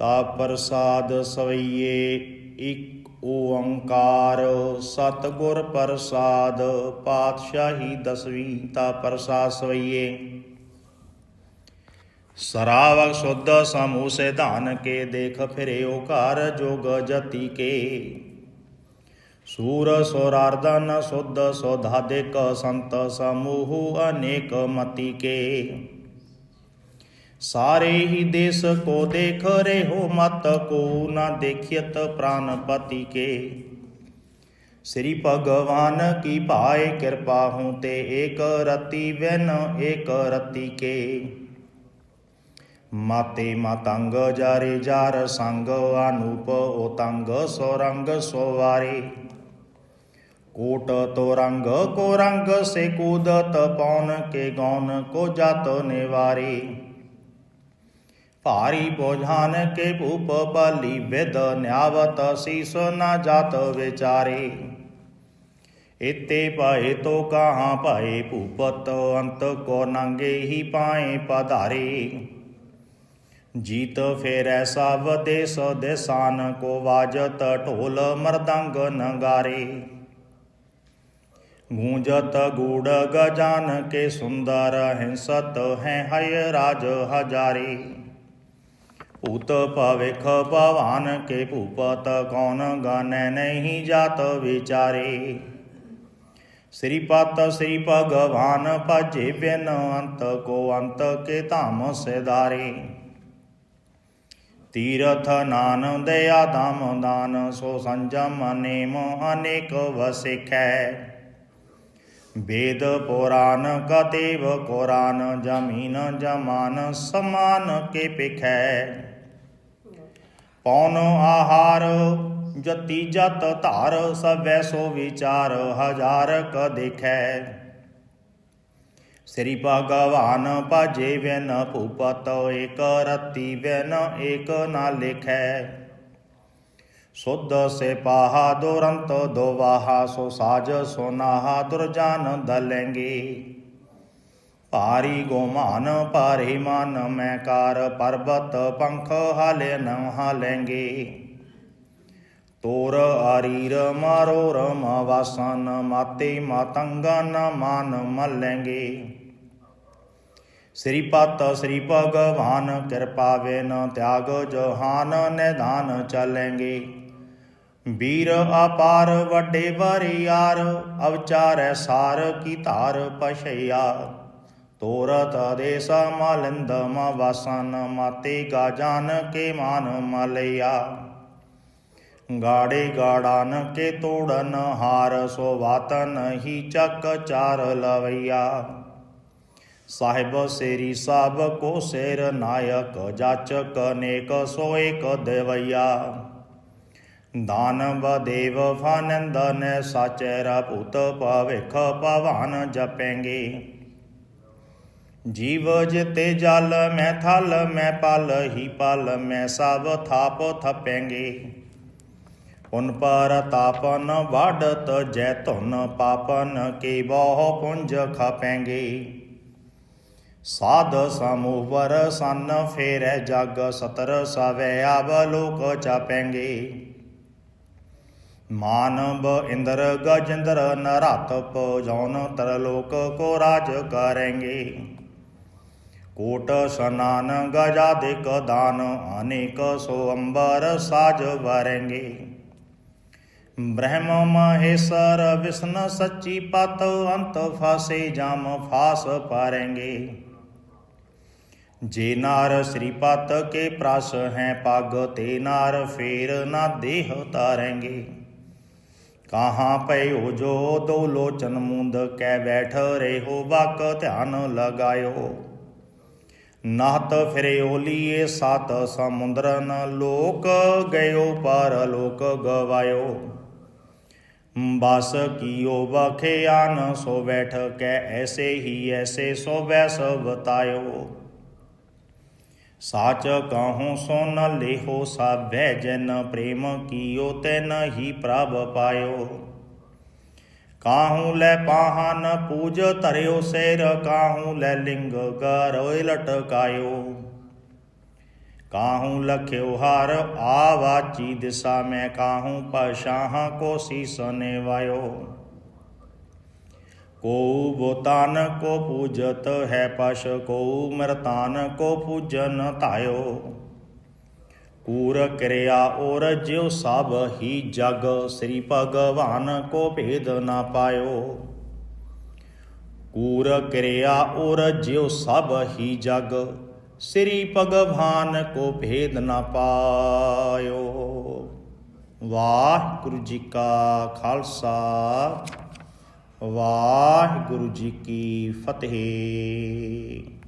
ਤਾ ਪ੍ਰਸਾਦ ਸਵਈਏ, ਇੱਕ ਓੰਕਾਰ। ਸਤਿਗੁਰ ਪ੍ਰਸਾਦ, ਪਾਤਸ਼ਾਹੀ ਦਸਵੀਂ ਤਾ ਪ੍ਰਸਾਦ ਸਵਈਏ। ਸਰਾਵਕ ਸੁਧ ਸਮੂਹ ਸਿਧਾਨ ਕੇ, ਦੇਖ ਫਿਰਿਓ ਘਰ ਜੋਗ ਜਤੀ ਕੇ। ਸੂਰ ਸੋਰਾਰਦਨ ਸੁਧ ਸੋਧਾਦਿਕ ਸੰਤ ਸਮੂਹ ਅਨੇਕ ਮਤੀ ਕੇ। ਸਾਰੇ ਹੀ ਦੇਸ ਕੋ ਦੇਖ ਰਹਿਓ ਮਤ ਕੋ ਨਾ ਦੇਖਿਤ ਪ੍ਰਾਨਪਤੀ ਕੇ ਸ੍ਰੀ ਭਗਵਾਨ ਕੀ ਭਾਏ ਕਿਰਪਾ ਹੂੰ ਤੇ ਏਕ ਰਤੀ ਵਿਨ ਏਕ ਰਤੀ ਕੇ ਮਾਤੇ ਮਾਤੰਗ ਜਾਰੇ ਜਾਰ ਸੰਗ ਅਨੂਪ ਓਤੰਗ ਸੋਰੰਗ ਸੋਵਾਰੇ ਕੋਟ ਤੋ ਰੰਗ ਕੋ ਰੰਗ ਸੇ ਕੂਦਤ ਪੌਨ ਕੇ ਗੌਨ ਕੋ ਜਤ ਨਿਵਾਰੇ ਭਾਰੀ ਬੋਝਾਨ ਕੇ ਭੂਪ ਬਲੀ ਵਿਦ ਨਿਆਵਤ ਸੀਸ ਨਾ ਜਾਤ ਵਿਚਾਰੇ। ਇਤੇ ਪਾਏ ਤੋ ਕਹਾਂ ਪਾਏ ਭੂਪਤ ਅੰਤ ਕੋ ਨੰਗੇ ਹੀ ਪਾਏ ਪਧਾਰੇ। ਜੀਤ ਫੇਰੈ ਸਭ ਦੇਸ ਦੇਸਾਨ ਕੋ ਵਾਜਤ ਢੋਲ ਮਰਦੰਗ ਨਗਾਰੇ। ਗੂੰਜਤ ਗੂੜ ਗਜਾਨ ਕੇ ਸੁੰਦਰ ਹਿੰਸਤ ਹੈ ਹਯ ਰਾਜ ਹਜਾਰੇ। ਉਤ ਭਵਿਖ ਭਵਾਨ ਕੇ ਭੂਪਤ ਕੌਣ ਗਾਨੈ ਨਹੀਂ ਜਾਤ ਵਿਚਾਰੇ। ਸ੍ਰੀ ਪਤ ਸ੍ਰੀ ਭਗਵਾਨ ਭਜੇ ਬਿਨ ਅੰਤ ਕੋ ਅੰਤ ਕੇ ਧਾਮ ਸਿਧਾਰੇ। ਤੀਰਥ ਨਾਨ ਦਇਆ ਦਮ ਦਾਨ ਸੋ ਸੰਜਮ ਨੇਮ ਅਨੇਕ ਵਸਿਖੈ। ਵੇਦ ਪੁਰਾਨ ਕਤੇਵ ਕੁਰਾਨ ਜਮੀਨ ਜਮਾਨ ਸਮਾਨ ਕੇ ਪਿਖੈ। ਪੌਨ ਆਹਾਰ ਜਤੀ ਜਤ ਧਾਰ ਸਭੈ ਸੋ ਵਿਚਾਰ ਹਜ਼ਾਰ ਕ ਦੇਖੈ। ਸ੍ਰੀ ਭਗਵਾਨ ਭਜੇ ਵਿਨ ਭੂਪਤ ਏਕ ਰਤੀ ਵਿਨ ਏਕ ਨਾ ਲਿਖੈ। ਸੁਧ ਸਿਪਾਹਾ ਦੁਰੰਤ ਦੋਵਾਹਾ, ਸੋ ਸਾਜ ਸੋਨਾਹਾ ਦੁਰਜਾਨ ਦਲੈਂਗੇ। ਭਾਰੀ ਗੋਮਾਨ, ਭਾਰੇ ਮਨ, ਮੈਂ ਕਾਰ ਪਰਬਤ ਪੰਖ ਹਾਲੇ ਨ ਹਾਲੈਂਗੇ। ਤੋਰ ਆਰੀਰ ਮਾਰੋ ਰਮ ਵਾਸਨ, ਮਾਤੇ ਮਾਤੰਗਨ ਮਾਨ ਮਲੈਂਗੇ। ਸ੍ਰੀ ਪਤ ਸ੍ਰੀ ਭਗਵਾਨ, ਕਿਰਪਾ ਵੇਨ ਤਿਆਗ ਜਹਾਨ ਨਿਧਾਨ ਚਲੈਂਗੇ। ਵੀਰ ਅਪਾਰ ਵੱਡੇ ਵਰਿਆਰ ਅਵਚਾਰੈ ਸਾਰ ਕੀ ਧਾਰ ਪਛਿਆ। ਤੋਰਤ ਦੇਸ ਮਲਿੰਦ ਮ ਵਾਸਨ ਮਾਤੇ ਗਾਜਾਨ ਕੇ ਮਾਨ ਮਲਿਆ। ਗਾੜੇ ਗਾੜਾਨ ਕੇ ਤੋੜਨ ਹਾਰ, ਸੋ ਵਾਤਨ ਹੀ ਚੱਕ ਚਾਰ ਲਵਈਆ। ਸਾਹਿਬ ਸੇਰੀ ਸਭ ਕੋ ਸੇਰ ਨਾਇਕ, ਜਾਚਕ ਨੇਕ ਸੋ ਏਕ ਦੇਵਈਆ। ਦਾਨਵ ਦੇਵ ਫਾਨੰਦ ਨੇ ਸਾਚੈ ਭੂਤ ਭਵਿਖ ਭਵਾਨ ਜਪੈਂਗੇ ਜੀਵ ਜਿਤੇ ਜਲ ਮੈਂ ਥਲ ਮੈਂ ਪਲ ਹੀ ਪਲ ਮੈਂ ਸਭ ਥਾਪ ਥਪੈਂਗੇ ਉਨ ਪਰ ਤਾਪਨ ਵਾੜਤ ਜੈ ਧੁਨ ਪਾਪਨ ਕੀ ਬਹੁ ਪੁੰਜ ਖਪੈਂਗੇ ਸਾਧ ਸਮੂਹ ਵਰ ਸੰਨ ਫੇਰੈ ਜਗ ਸਤਰ ਸਵੈ ਆਵ ਲੋਕ ਚਾਪੈਂਗੇ ਮਾਨਵ ਇੰਦਰ ਗਜਿੰਦਰ ਨਰਾਤਪ ਜੌਨ ਤਰਲੋਕ ਕੋ ਰਾਜ ਕਰੇਂਗੇ। ਕੋਟ ਸਨਾਨ ਗਜਾਦਿਕ ਦਾਨ, ਅਨੇਕ ਸੋ ਅੰਬਰ ਸਾਜ ਵਰੇਂਗੇ। ਬ੍ਰਹਮ ਮਹੇਸ਼ਰ ਵਿਸ਼ਨ ਸੱਚੀ ਪਤ ਅੰਤ ਫਾਸੇ ਜਮ ਫਾਸ ਪਾਰੇਂਗੇ। ਜੇ ਨਾਰ ਸ੍ਰੀ ਪਤ ਕੇ ਪ੍ਰਸ ਹੈ ਪਗ, ਤੇ ਨਾਰ ਫੇਰ ਪਏ ਹੋ ਜੋ ਦੋ ਲੋਚਨ ਮੁੰਦ ਕੈ ਬੈਠ ਰਹੇ ਹੋ ਵਕ ਧਿਆਨ ਲਗਾਇਓ। ਨਾਹਤ ਫਿਰਿਓ ਓਲੀਏ ਸਤ ਸਮੁੰਦਰਨ ਲੋਕ ਗਇਓ ਪਰ ਲੋਕ ਗਵਾਇਓ। ਬਸ ਕੀਓ ਬਖਿਆਨ ਸੋ ਬੈਠ ਕੈ ਐਸੇ ਹੀ ਐਸੇ ਸੋ ਵੈਸ ਬਤਾਇਓ ਸਾਚ ਕਹੂੰ ਸੁਨ ਲੇਹੋ ਸਾਭੈ ਜਨ ਪ੍ਰੇਮ ਕੀਓ ਤੈਨ ਹੀ ਪ੍ਰਭ ਪਾਇਓ। ਕਾਹੂ ਲੈ ਪਾਹਨ ਪੂਜ ਧਰਿਓ ਸੇਰ, ਕਾਹੂ ਲੈ ਲਿੰਗ ਗਰੋਇ ਲਟਕਾਇਓ। ਕਾਹੂ ਲਖਿਓ ਹਾਰ, ਆਵਾਚੀ ਦਿਸਾ ਮੈਂ, ਕਾਹੂ ਪਸ਼ਾਹ ਕੋ ਸੀਸ ਨਿਵਾਇਓ। ਕੋ ਬੋਤਾਨ ਕੋ ਪੂਜਤ ਹੈ ਪਸ਼ ਕੋ ਮਰਤਾਨ ਕੋ ਪੂਜਨ ਧਾਇਓ। ਕੂਰ ਕਿਰਿਆ ਔਰ ਜਿਉ ਸਭ ਹੀ ਜਗ, ਸ੍ਰੀ ਭਗਵਾਨ ਕੋ ਭੇਦ ਨਾ ਪਾਇਓ। ਕੂਰ ਕਿਰਿਆ ਔਰ ਜਿਉ ਸਭ ਹੀ ਜਗ, ਸ੍ਰੀ ਭਗਵਾਨ ਕੋ ਭੇਦ ਨਾ ਪਾਇਓ। ਵਾਹਿਗੁਰੂ ਜੀ ਕਾ ਖਾਲਸਾ। ਵਾਹਿਗੁਰੂ ਜੀ ਕੀ ਫਤਿਹ।